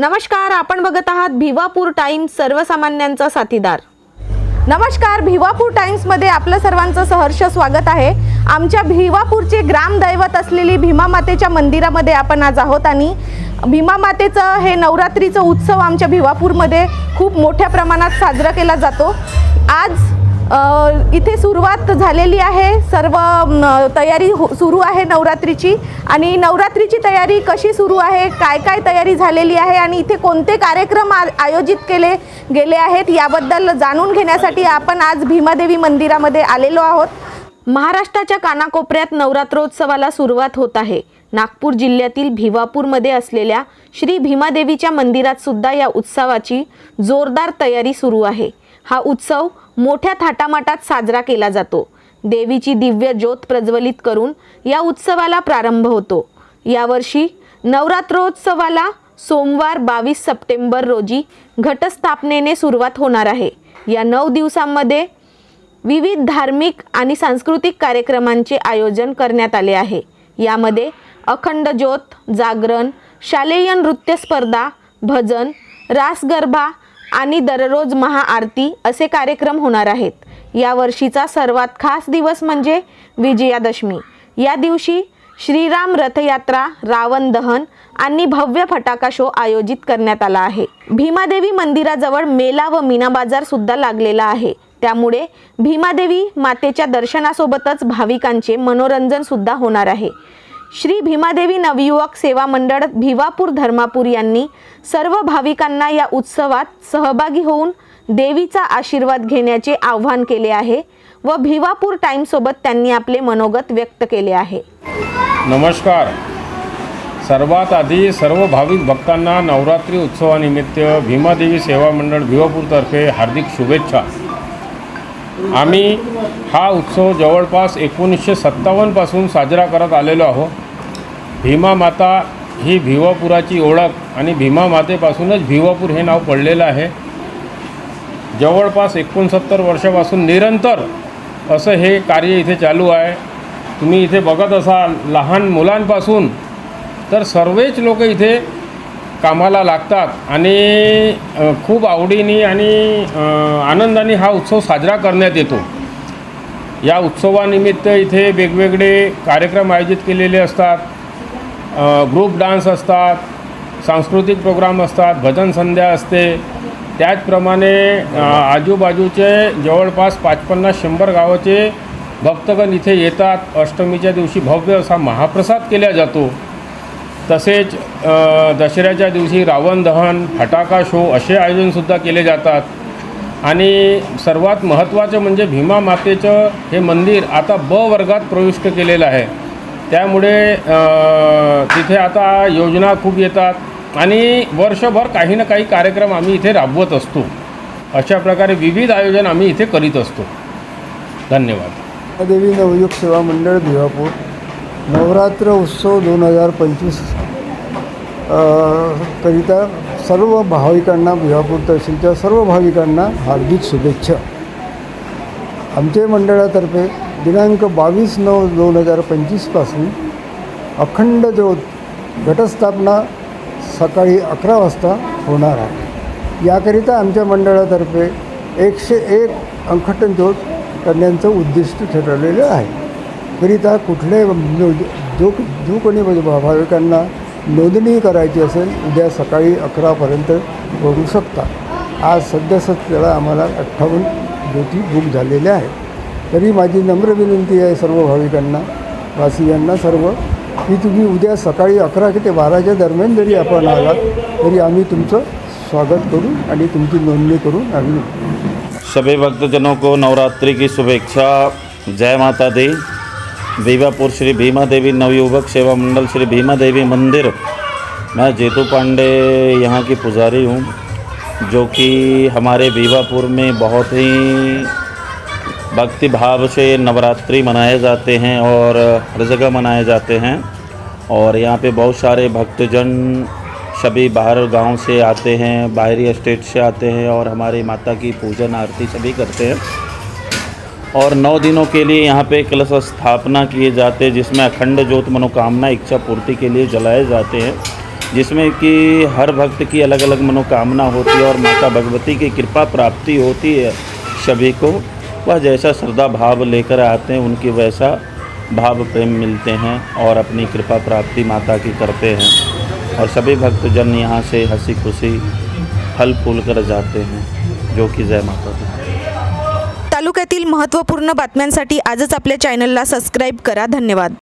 नमस्कार आपण बघत आहात भिवापूर टाइम्स सर्वसामान्यांचा साथीदार. नमस्कार भिवापूर टाइम्समध्ये आपलं सर्वांचं सहर्ष स्वागत आहे. आमच्या भिवापूरची ग्रामदैवत असलेली भीमा मातेच्या मंदिरामध्ये आपण आज आहोत आणि भीमा मातेचं हे नवरात्रीचं उत्सव आमच्या भिवापूरमध्ये खूप मोठ्या प्रमाणात साजरा केला जातो. आज इथे सुरुवात झालेली आहे. सर्व तयारी हो, सुरू आहे नवरात्रीची. आणि नवरात्रीची तयारी कशी सुरू आहे? काय काय तयारी झालेली आहे? आणि इथे कोणते कार्यक्रम आ- आयोजित केले गेले आहेत? याबद्दल जाणून घेण्यासाठी आपण आज भीमादेवी मंदिरामध्ये आलेलो आहोत. महाराष्ट्राच्या कानाकोपऱ्यात नवरात्रोत्सवाला सुरुवात होत आहे. नागपूर जिल्ह्यातील भिवापूरमध्ये असलेल्या श्री भीमादेवीच्या मंदिरात सुद्धा या उत्सवाची जोरदार तयारी सुरू आहे. हा उत्सव मोठ्या थाटामाटात साजरा केला जातो. देवीची दिव्य ज्योत प्रज्वलित करून या उत्सवाला प्रारंभ होतो. यावर्षी नवरात्रोत्सवाला सोमवार बावीस सप्टेंबर रोजी घटस्थापनेने सुरुवात होणार आहे. या नऊ दिवसांमध्ये विविध धार्मिक आणि सांस्कृतिक कार्यक्रमांचे आयोजन करण्यात आले आहे. यामध्ये अखंड ज्योत जागरण शालेय नृत्य स्पर्धा भजन रास गरबा आणि दररोज महाआरती असे कार्यक्रम होणार आहेत. या वर्षीचा सर्वात खास दिवस म्हणजे विजयादशमी. या दिवशी श्रीराम रथयात्रा रावण दहन आणि भव्य फटाका शो आयोजित करण्यात आला आहे. भीमादेवी मंदिराजवळ मेला व मीना बाजार सुद्धा लागलेला आहे. त्यामुळे भीमादेवी मातेच्या दर्शनासोबतच भाविकांचे मनोरंजन सुद्धा होणार आहे. श्री भीमादेवी नवयुवक सेवा मंडळ भिवापूर धर्मापूर यांनी सर्व भाविकांना या उत्सवात सहभागी होऊन देवीचा आशीर्वाद घेण्याचे आव्हान केले आहे व भिवापूर टाईमसोबत त्यांनी आपले मनोगत व्यक्त केले आहे. नमस्कार. सर्वात आधी सर्व भाविक भक्तांना नवरात्री उत्सवानिमित्त भीमादेवी सेवा मंडळ भिवापूरतर्फे हार्दिक शुभेच्छा. आम्ही हा उत्सव जवळपास एकोणीसशे सत्तावन्नपासून साजरा करत आलेलो आहोत भीमा माता ही भिवापुराची ओळख आणि भीमा मातेपासूनच भिवापूर हे नाव पडलेलं आहे. जवळपास एकोणसत्तर वर्षापासून निरंतर असं हे कार्य इथे चालू आहे. तुम्ही इथे बघत असाल लहान मुलांपासून तर सर्वच लोक इथे कामाला लागतात आणि खूप आवडीने आणि आनंदाने हा उत्सव साजरा करण्यात येतो. या उत्सवानिमित्त इथे वेगवेगळे कार्यक्रम आयोजित केलेले असतात. ग्रुप डान्स असतात सांस्कृतिक प्रोग्राम असतात भजन संध्या असते. त्याचप्रमाणे आजूबाजूचे जवळपास पाच पन्नास शंभर गावाचे भक्तगण इथे येतात. अष्टमीच्या दिवशी भव्य असा महाप्रसाद केला जातो. तसेच दसऱ्याच्या दिवशी रावण दहन फटाका शो असे आयोजनसुद्धा केले जातात. आणि सर्वात महत्त्वाचं म्हणजे भीमा मातेचं हे मंदिर आता ब वर्गात प्रविष्ट केलेलं आहे. त्यामुळे तिथे आता योजना खूप येतात आणि वर्षभर काही ना काही कार्यक्रम आम्ही इथे राबवत असतो. अशा प्रकारे विविध आयोजन आम्ही इथे करीत असतो. धन्यवाद. देवी नवयुग सेवा मंडळ भिवापूर नवरात्र उत्सव दोन हजार पंचवीस करिता सर्व भाविकांना विजापूर तहसीलच्या सर्व भाविकांना हार्दिक शुभेच्छा आमचे मंडळातर्फे दिनांक बावीस नऊ दोन हजार पंचवीसपासून अखंड ज्योत घटस्थापना सकाळी अकरा वाजता होणार आहे याकरिता आमच्या मंडळातर्फे एकशे एक अंखटन ज्योत करण्याचं उद्दिष्ट ठरवलेलं आहे करिता कुठल्याही जो जो कोणी भा- भाविकांना नोंदणी करायची असेल उद्या सकाळी अकरापर्यंत करू शकता. आज सध्या आम्हाला अठ्ठावन्न ज्योती बुक झालेल्या आहेत. तरी माझी नम्र विनंती आहे सर्व भाविकांना वासियांना सर्व की तुम्ही उद्या सकाळी अकरा ते बाराच्या दरम्यान जरी आपण आलात तरी आम्ही तुमचं स्वागत करू आणि तुमची नोंदणी करून आम्ही सभी भक्तजनों को नवरात्रि की शुभेच्छा. जय माता दी. बीवापुर श्री भीमा देवी नवयुवक सेवा मंडल श्री भीमा देवी मंदिर। मैं जेतू पांडे यहाँ की पुजारी हूँ, जो कि हमारे बीवापुर में बहुत ही भक्ति भाव से नवरात्रि मनाए जाते हैं और हर जगह मनाए जाते हैं। और यहाँ पे बहुत सारे भक्तजन सभी बाहर गाँव से आते हैं, बाहरी स्टेट से आते हैं और हमारी माता की पूजन आरती सभी करते हैं। और नौ दिनों के लिए यहाँ पे कलश स्थापना किए जाते हैं, जिसमें अखंड ज्योत मनोकामना, इच्छा पूर्ति के लिए जलाए जाते हैं, जिसमें कि हर भक्त की अलग अलग मनोकामना होती है और माता भगवती की कृपा प्राप्ति होती है सभी को। वह जैसा श्रद्धा भाव लेकर आते हैं, उनकी वैसा भाव प्रेम मिलते हैं और अपनी कृपा प्राप्ति माता की करते हैं। और सभी भक्तजन यहाँ से हँसी खुशी फल फूल कर जाते हैं, जो कि जय माता दी। तालुक्यातील महत्त्वपूर्ण बातम्यांसाठी आजच आपल्या चॅनलला सबस्क्राईब करा. धन्यवाद.